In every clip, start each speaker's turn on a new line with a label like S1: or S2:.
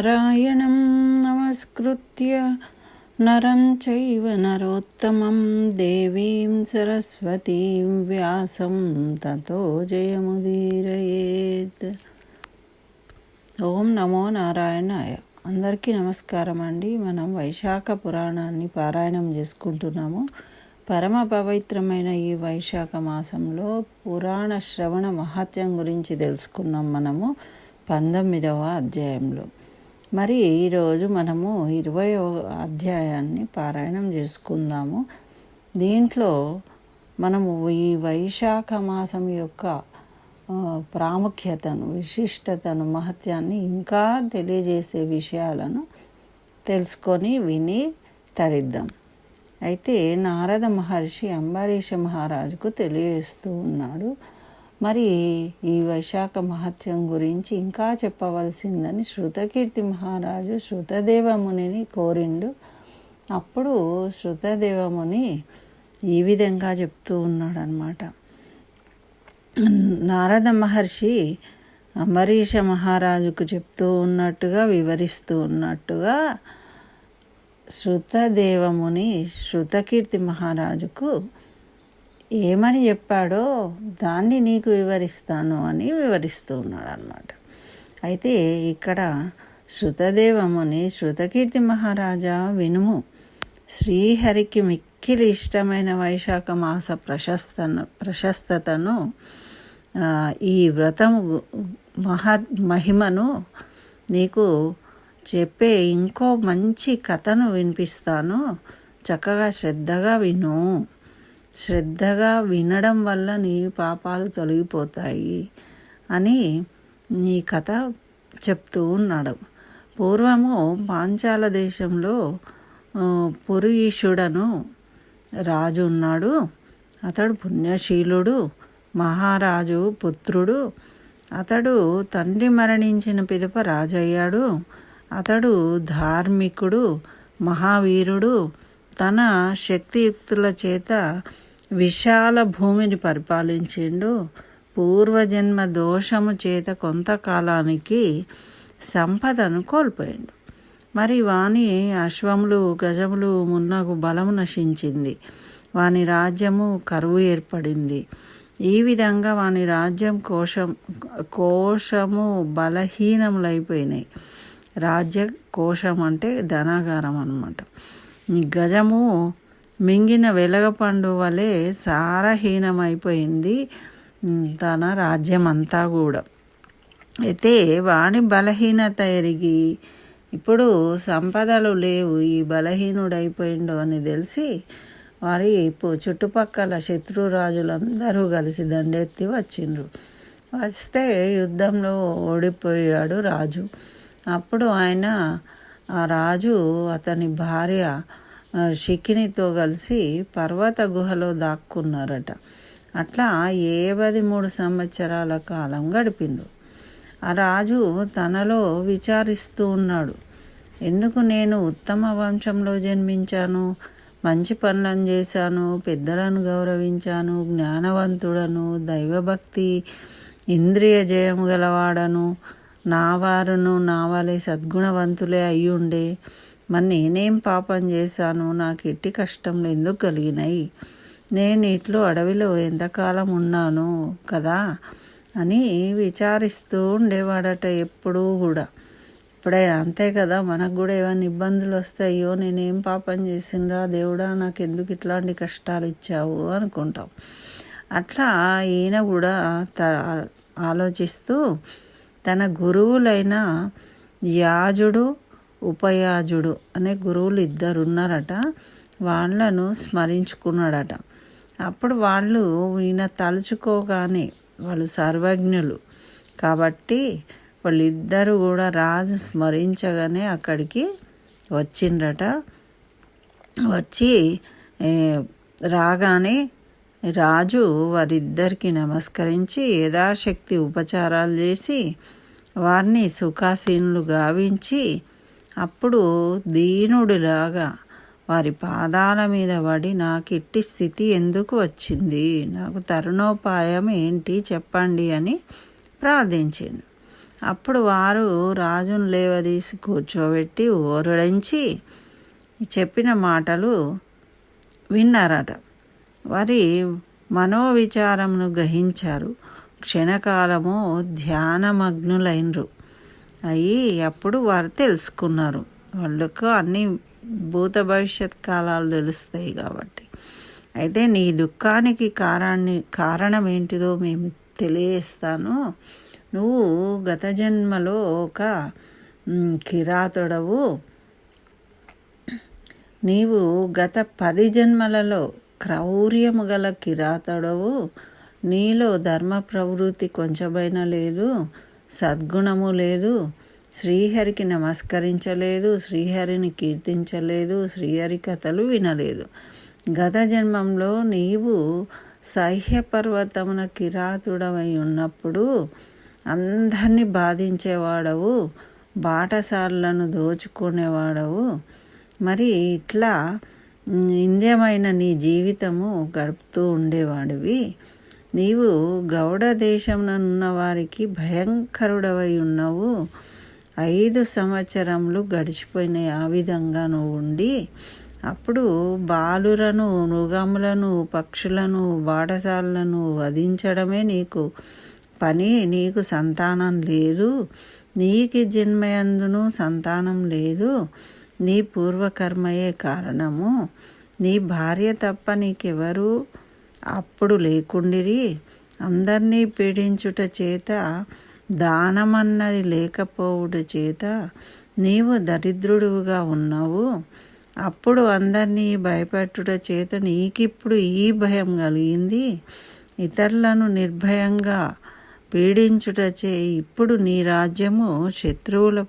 S1: నారాయణం నమస్కృత్య నరం చైవ నరోత్తమం దేవీం సరస్వతీం వ్యాసం తతో జయముదీరయేత్ ఓం నమో నారాయణాయ అందరికీ నమస్కారం అండి. మనం వైశాఖ పురాణాన్ని పారాయణం చేసుకుంటున్నాము. పరమ పవిత్రమైన ఈ వైశాఖ మాసంలో పురాణ శ్రవణ మహత్యం గురించి తెలుసుకున్నాం మనము పంతొమ్మిదవ అధ్యాయంలో. మరి ఈరోజు మనము ఇరవై అధ్యాయాన్ని పారాయణం చేసుకుందాము. దీంట్లో మనము ఈ వైశాఖ మాసం యొక్క ప్రాముఖ్యతను విశిష్టతను మహత్యాన్ని ఇంకా తెలియజేసే విషయాలను తెలుసుకొని విని తరిద్దాం. అయితే నారద మహర్షి అంబరీష మహారాజుకు తెలియజేస్తూ ఉన్నాడు మరి ఈ వైశాఖ మహత్యం గురించి ఇంకా చెప్పవలసిందని శృతకీర్తి మహారాజు శృతదేవమునిని కోరిండు. అప్పుడు శృతదేవముని ఈ విధంగా చెప్తూ ఉన్నాడు అనమాట నారద మహర్షి అంబరీష మహారాజుకు చెప్తూ ఉన్నట్టుగా వివరిస్తూ ఉన్నట్టుగా శృతదేవముని శృతకీర్తి మహారాజుకు ఏమని చెప్పాడో దాన్ని నీకు వివరిస్తాను అని వివరిస్తూ ఉన్నాడు అనమాట అయితే ఇక్కడ శృతదేవముని శృతకీర్తి మహారాజా వినుము. శ్రీహరికి మిక్కిలి ఇష్టమైన వైశాఖ మాస ప్రశస్తను ప్రశస్తతను ఈ వ్రతము మహా మహిమను నీకు చెప్పే ఇంకో మంచి కథను వినిపిస్తాను. చక్కగా శ్రద్ధగా విను. శ్రద్ధగా వినడం వల్ల నీ పాపాలు తొలగిపోతాయి అని నీ కథ చెప్తూ ఉన్నాడు. పూర్వము పాంచాల దేశంలో ఆ, పురీషుడను రాజు ఉన్నాడు. అతడు పుణ్యశీలుడు మహారాజు పుత్రుడు. అతడు తండ్రి మరణించిన పిదప రాజయ్యాడు. అతడు ధార్మికుడు మహావీరుడు. తన శక్తియుక్తుల చేత విశాల భూమిని పరిపాలించిండు. పూర్వజన్మ దోషము చేత కొంతకాలానికి సంపదను కోల్పోయిండు. మరి వాని అశ్వములు గజములు మున్నగు బలము నశించింది. వాని రాజ్యము కరువు ఏర్పడింది. ఈ విధంగా వాని రాజ్యం కోశం కోశము బలహీనములైపోయినాయి. రాజ్య కోశం అంటే ధనాగారం అనమాట ఈ గజము మింగిన వెలగపండు వలె సారహీనమైపోయింది తన రాజ్యం అంతా కూడా. అయితే వాణి బలహీనత ఎరిగి ఇప్పుడు సంపదలు లేవు ఈ బలహీనుడైపోయిండు అని తెలిసి వారి చుట్టుపక్కల శత్రురాజులందరూ కలిసి దండెత్తి వచ్చిండ్రు. వస్తే యుద్ధంలో ఓడిపోయాడు రాజు. అప్పుడు ఆయన ఆ రాజు అతని భార్య ఆ, కలిసి పర్వత గుహలో దాక్కున్నారట. అట్లా ఏబది మూడు సంవత్సరాల కాలం గడిపిండు ఆ రాజు తనలో విచారిస్తూ ఉన్నాడు. ఎందుకు నేను ఉత్తమ వంశంలో జన్మించాను? మంచి పనులను చేశాను పెద్దలను గౌరవించాను జ్ఞానవంతుడను దైవభక్తి ఇంద్రియ జయము గలవాడను. నా వారును నా వలె సద్గుణవంతులే అయ్యుండే. మరి నేనేం పాపం చేశాను నాకు ఎట్టి కష్టంలు ఎందుకు కలిగినాయి? నేను ఇట్లు అడవిలో ఎంతకాలం ఉన్నాను కదా అని విచారిస్తూ ఉండేవాడట ఎప్పుడూ కూడా. ఇప్పుడే అంతే కదా మనకు కూడా ఏమైనా ఇబ్బందులు వస్తాయో నేనేం పాపం చేసిండ్రా దేవుడా నాకు ఎందుకు ఇట్లాంటి కష్టాలు ఇచ్చావు అనుకుంటాం. అట్లా ఈయన కూడా త ఆలోచిస్తూ తన గురువులైన యాజుడు ఉపయాజుడు అనే గురువులు ఇద్దరు ఉన్నారట వాళ్ళను స్మరించుకున్నాడట. అప్పుడు వాళ్ళు ఈయన తలుచుకోగానే వాళ్ళు సర్వజ్ఞులు. కాబట్టి వాళ్ళిద్దరూ కూడా రాజు స్మరించగానే అక్కడికి వచ్చిండ్రట. వచ్చి రాగానే రాజు వారిద్దరికి నమస్కరించి యథాశక్తి ఉపచారాలు చేసి వారిని సుఖాసీనులు గావించి అప్పుడు దీనుడిలాగా వారి పాదాల మీద పడి నాకు ఇట్టి స్థితి ఎందుకు వచ్చింది? నాకు తరుణోపాయం ఏంటి చెప్పండి అని ప్రార్థించిండు. అప్పుడు వారు రాజును లేవదీసి కూర్చోబెట్టి ఓరడించి చెప్పిన మాటలు విన్నారట. వారి మనోవిచారమును గ్రహించారు. క్షణకాలము ధ్యానమగ్నులైనరు అయ్యి అప్పుడు వారు తెలుసుకున్నారు. వాళ్ళకు అన్ని భూత భవిష్యత్ కాలాలు తెలుస్తాయి కాబట్టి. అయితే నీ దుఃఖానికి కారాన్ని కారణం ఏంటిదో మేము తెలియస్తాను నువ్వు గత జన్మలో ఒక కిరాతుడవు. నీవు గత పది జన్మలలో క్రౌర్యము గల కిరాతడవు. నీలో ధర్మ ప్రవృత్తి కొంచెమైనా లేదు. సద్గుణము లేదు. శ్రీహరికి నమస్కరించలేదు. శ్రీహరిని కీర్తించలేదు. శ్రీహరి కథలు వినలేదు. గత జన్మంలో నీవు సహ్యపర్వతమున కిరాతుడవై ఉన్నప్పుడు అందరినీ బాధించేవాడవు. బాటసార్లను దోచుకునేవాడవు. మరి ఇట్లా ఇంద్యమైన నీ జీవితము గడుపుతూ ఉండేవాడివి. నీవు గౌడ దేశంలో వారికి భయంకరుడవై ఉన్నావు. ఐదు సంవత్సరములు గడిచిపోయినాయి. ఆ విధంగా నువ్వు ఉండి అప్పుడు బాలులను మృగములను పక్షులను బాటసాలను వధించడమే నీకు పని. నీకు సంతానం లేదు. నీకు జన్మయందును సంతానం లేదు. నీ పూర్వకర్మయే కారణము. నీ భార్య తప్ప నీకెవరూ అప్పుడు లేకుండిరి. అందరినీ పీడించుట చేత దానమన్నది లేకపోవుట చేత నీవు దరిద్రుడుగా ఉన్నావు. అప్పుడు అందరినీ భయపెట్టుట చేత నీకిప్పుడు ఈ భయం కలిగింది. ఇతరులను నిర్భయంగా పీడించుటచే ఇప్పుడు నీ రాజ్యము శత్రువుల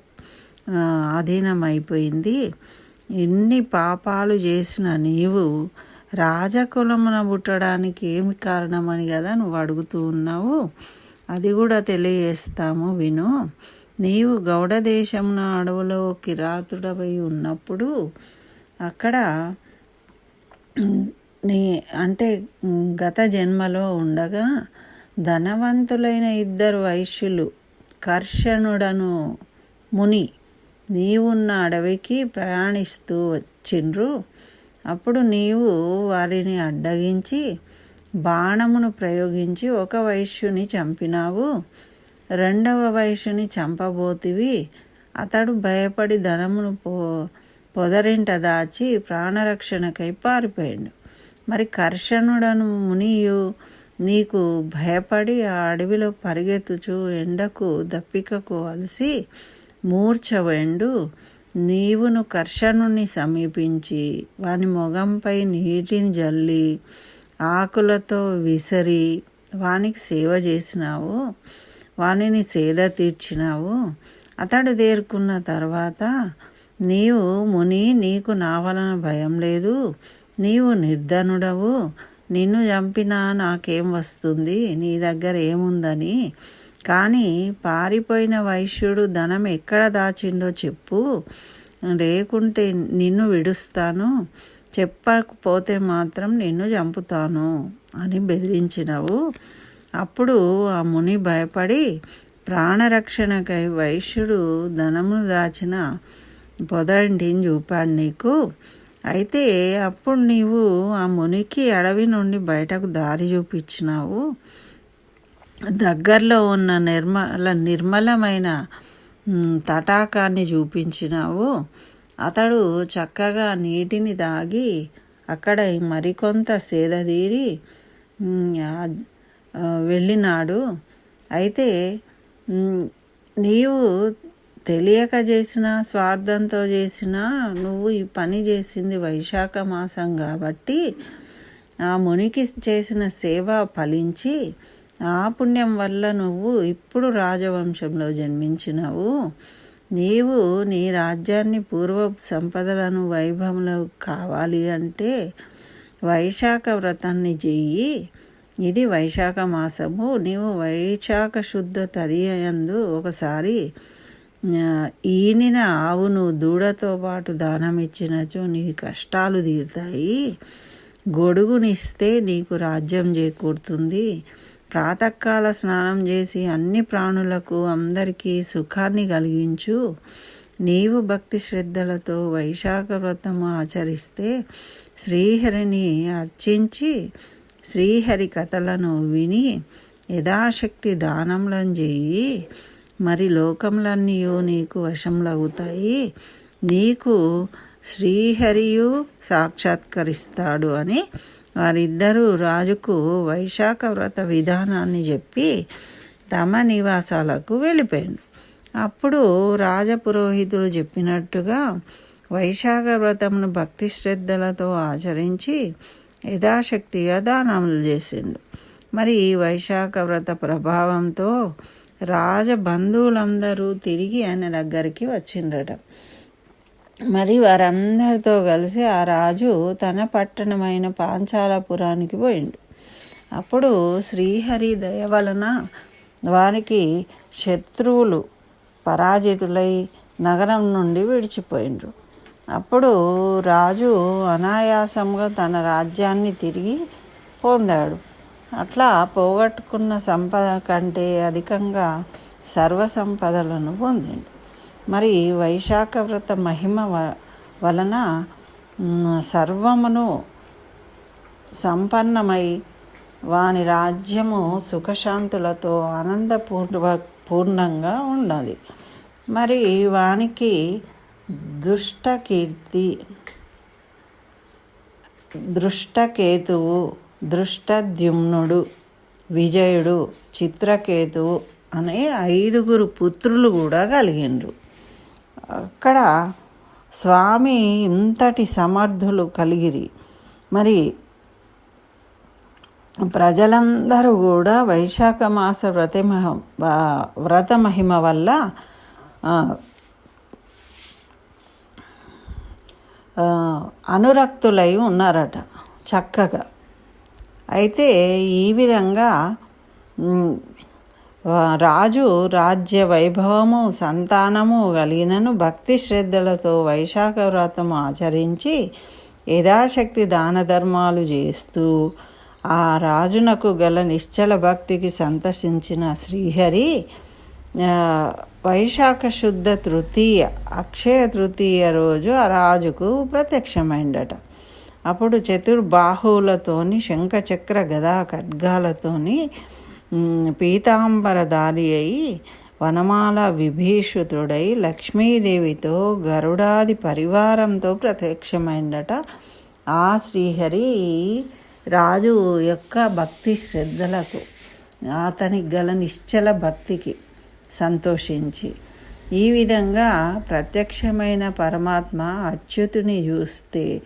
S1: అధీనమైపోయింది. ఎన్ని పాపాలు చేసిన నీవు రాజకులమున పుట్టడానికి ఏమి కారణమని కదా నువ్వు అడుగుతూ ఉన్నావు. అది కూడా తెలియజేస్తాము విను. నీవు గౌడ దేశమున అడవులో కిరాతుడవై ఉన్నప్పుడు అక్కడ నీ అంటే గత జన్మలో ఉండగా ధనవంతులైన ఇద్దరు వైశ్యులు కర్షణుడను ముని నీవున్న అడవికి ప్రయాణిస్తూ వచ్చిండ్రు. అప్పుడు నీవు వారిని అడ్డగించి బాణమును ప్రయోగించి ఒక వైశ్యుని చంపినావు. రెండవ వైశ్యుని చంపబోతివి. అతడు భయపడి ధనమును పో పొదరింట దాచి ప్రాణరక్షణకై పారిపోయాడు. మరి కర్షణుడను మునియు నీకు భయపడి ఆ అడవిలో పరిగెత్తుచు ఎండకు దప్పికకు అలసి మూర్చవెండు నీవును కర్షణుని సమీపించి వాని మొగంపై నీటిని జల్లి ఆకులతో విసరి వానికి సేవ చేసినావు వానిని సేద తీర్చినావు. అతడు తేరుకున్న తర్వాత నీవు ముని నీకు నా వలన భయం లేదు నీవు నిర్ధనుడవు నిన్ను చంపినా నాకేం వస్తుంది నీ దగ్గర ఏముందని కానీ పారిపోయిన వైశ్యుడు ధనం ఎక్కడ దాచిండో చెప్పు. లేకుంటే నిన్ను విడుస్తాను. చెప్పకపోతే మాత్రం నిన్ను చంపుతాను అని బెదిరించినవు. అప్పుడు ఆ ముని భయపడి ప్రాణరక్షణకై వైశ్యుడు ధనమును దాచిన పొదంటిని చూపాడు నీకు. అయితే అప్పుడు నీవు ఆ మునికి అడవి నుండి బయటకు దారి చూపించినావు. దగ్గరలో ఉన్న నిర్మల నిర్మలమైన తటాకాన్ని చూపించినావు. అతడు చక్కగా నీటిని దాగి అక్కడ మరికొంత సేదతీరి వెళ్ళినాడు. అయితే నీవు తెలియక చేసిన స్వార్థంతో చేసిన నువ్వు ఈ పని చేసింది వైశాఖ మాసం కాబట్టి ఆ మునికి చేసిన సేవ ఫలించి ఆ పుణ్యం వల్ల నువ్వు ఇప్పుడు రాజవంశంలో జన్మించినావు. నీవు నీ రాజ్యాన్ని పూర్వ సంపదలను వైభవంలో కావాలి అంటే వైశాఖ వ్రతాన్ని చెయ్యి ఇది వైశాఖ మాసము. నీవు వైశాఖ శుద్ధ తదియందు ఒకసారి ఈనిన ఆవును దూడతో పాటు దానం ఇచ్చినచో నీ కష్టాలు తీరుతాయి. గొడుగునిస్తే నీకు రాజ్యం చేకూరుతుంది. ప్రాతకాల స్నానం చేసి అన్ని ప్రాణులకు అందరికీ సుఖాన్ని కలిగించు. నీవు భక్తి శ్రద్ధలతో వైశాఖ వ్రతము ఆచరిస్తే శ్రీహరిని అర్చించి శ్రీహరి కథలను విని యథాశక్తి దానములను చేయి. మరి లోకములన్నీ నీకు వశంలవుతాయి నీకు శ్రీహరియు సాక్షాత్కరిస్తాడు అని వారిద్దరూ రాజుకు వైశాఖ వ్రత విధానాన్ని చెప్పి తమ నివాసాలకు వెళ్ళిపోయాడు అప్పుడు రాజపురోహితుడు చెప్పినట్టుగా వైశాఖ వ్రతమును భక్తి శ్రద్ధలతో ఆచరించి యథాశక్తిగా దానములు చేసిండు. మరి ఈ వైశాఖ వ్రత ప్రభావంతో రాజబంధువులందరూ తిరిగి ఆయన దగ్గరికి వచ్చిండట మరి వారందరితో కలిసి ఆ రాజు తన పట్టణమైన పాంచాలపురానికి పోయిండు. అప్పుడు శ్రీహరి దయ వలన వానికి శత్రువులు పరాజితులై నగరం నుండి విడిచిపోయిండ్రు. అప్పుడు రాజు అనాయాసంగా తన రాజ్యాన్ని తిరిగి పొందాడు. అట్లా పోగొట్టుకున్న సంపద కంటే అధికంగా సర్వసంపదలను పొందిండు. మరి వైశాఖ వ్రత మహిమ వలన సర్వమును సంపన్నమై వాని రాజ్యము సుఖశాంతులతో ఆనందపూర్వ పూర్ణంగా ఉండాలి. మరి వానికి దుష్టకీర్తి దృష్టకేతువు దృష్టద్యుమ్నుడు విజయుడు చిత్రకేతువు అనే ఐదుగురు పుత్రులు కూడా కలిగిండ్రు. అక్కడ స్వామి ఇంతటి సమర్థులు కలిగిరి. మరి ప్రజలందరూ కూడా వైశాఖ మాస వ్రతమహ వ్రత మహిమ వల్ల అనురక్తులై ఉన్నారట చక్కగా. అయితే ఈ విధంగా రాజు రాజ్య వైభవము సంతానము కలిగినను భక్తి శ్రద్ధలతో వైశాఖ వ్రతము ఆచరించి యథాశక్తి దాన ధర్మాలు చేస్తూ ఆ రాజునకు గల నిశ్చల భక్తికి సంతసించిన శ్రీహరి వైశాఖ శుద్ధ తృతీయ అక్షయ తృతీయ రోజు ఆ రాజుకు ప్రత్యక్షమైందట. అప్పుడు చతుర్బాహువులతోని శంఖచక్ర గదా ఖడ్గాలతోని పీతాంబరధారి అయి వనమాల విభీషుతుడై లక్ష్మీదేవితో గరుడాది పరివారంతో ప్రత్యక్షమైందట. ఆ శ్రీహరి రాజు యొక్క భక్తి శ్రద్ధలకు అతనికి గల నిశ్చల భక్తికి సంతోషించి ఈ విధంగా ప్రత్యక్షమైన పరమాత్మ అచ్యుతుని చూస్తే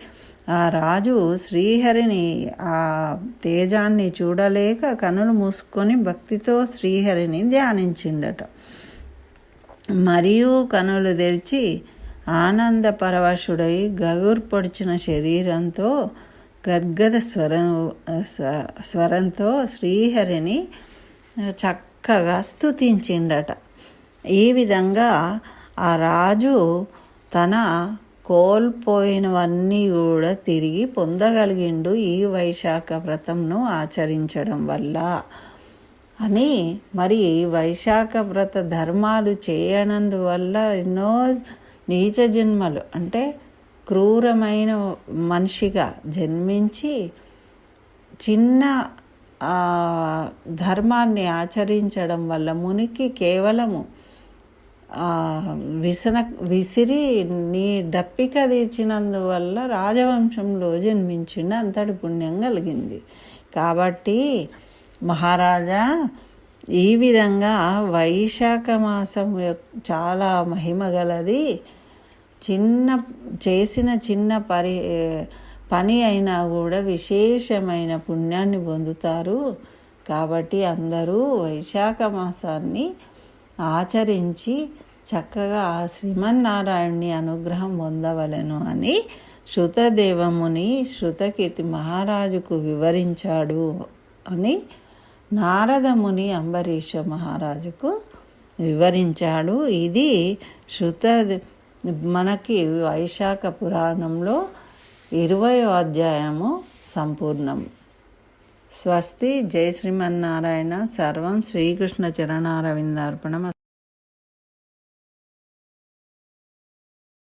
S1: ఆ రాజు శ్రీహరిని ఆ తేజాన్ని చూడలేక కనులు మూసుకొని భక్తితో శ్రీహరిని ధ్యానించిండట. మరియు కనులు తెరిచి ఆనంద పరవశుడై గగుర్పొడిచిన శరీరంతో గద్గద స్వరం స్వరంతో శ్రీహరిని చక్కగా స్థుతించిండట ఈ విధంగా ఆ రాజు తన కోల్పోయినవన్నీ కూడా తిరిగి పొందగలిగిండు ఈ వైశాఖ వ్రతంను ఆచరించడం వల్ల. అని మరి వైశాఖ వ్రత ధర్మాలు చేయనందువల్ల ఎన్నో నీచ జన్మలు అంటే క్రూరమైన మనిషిగా జన్మించి చిన్న ధర్మాన్ని ఆచరించడం వల్ల మునికి కేవలము విసన విసిరి నీ దప్పిక తీర్చినందువల్ల రాజవంశంలో జన్మించిన అంతటి పుణ్యం కలిగింది. కాబట్టి మహారాజా ఈ విధంగా వైశాఖ మాసం చాలా మహిమ గలది. చిన్న చేసిన చిన్న పరి పని అయినా కూడా విశేషమైన పుణ్యాన్ని పొందుతారు. కాబట్టి అందరూ వైశాఖ మాసాన్ని ఆచరించి చక్కగా ఆ శ్రీమన్నారాయణుని అనుగ్రహం పొందవలను అని శృతదేవముని శృతకీర్తి మహారాజుకు వివరించాడు అని నారదముని అంబరీష మహారాజుకు వివరించాడు. ఇది శృత మనకి వైశాఖ పురాణంలో ఇరవయో అధ్యాయము సంపూర్ణం. స్వస్తి. జై శ్రీమన్నారాయణ. సర్వం శ్రీకృష్ణ చరణారవిందార్పణం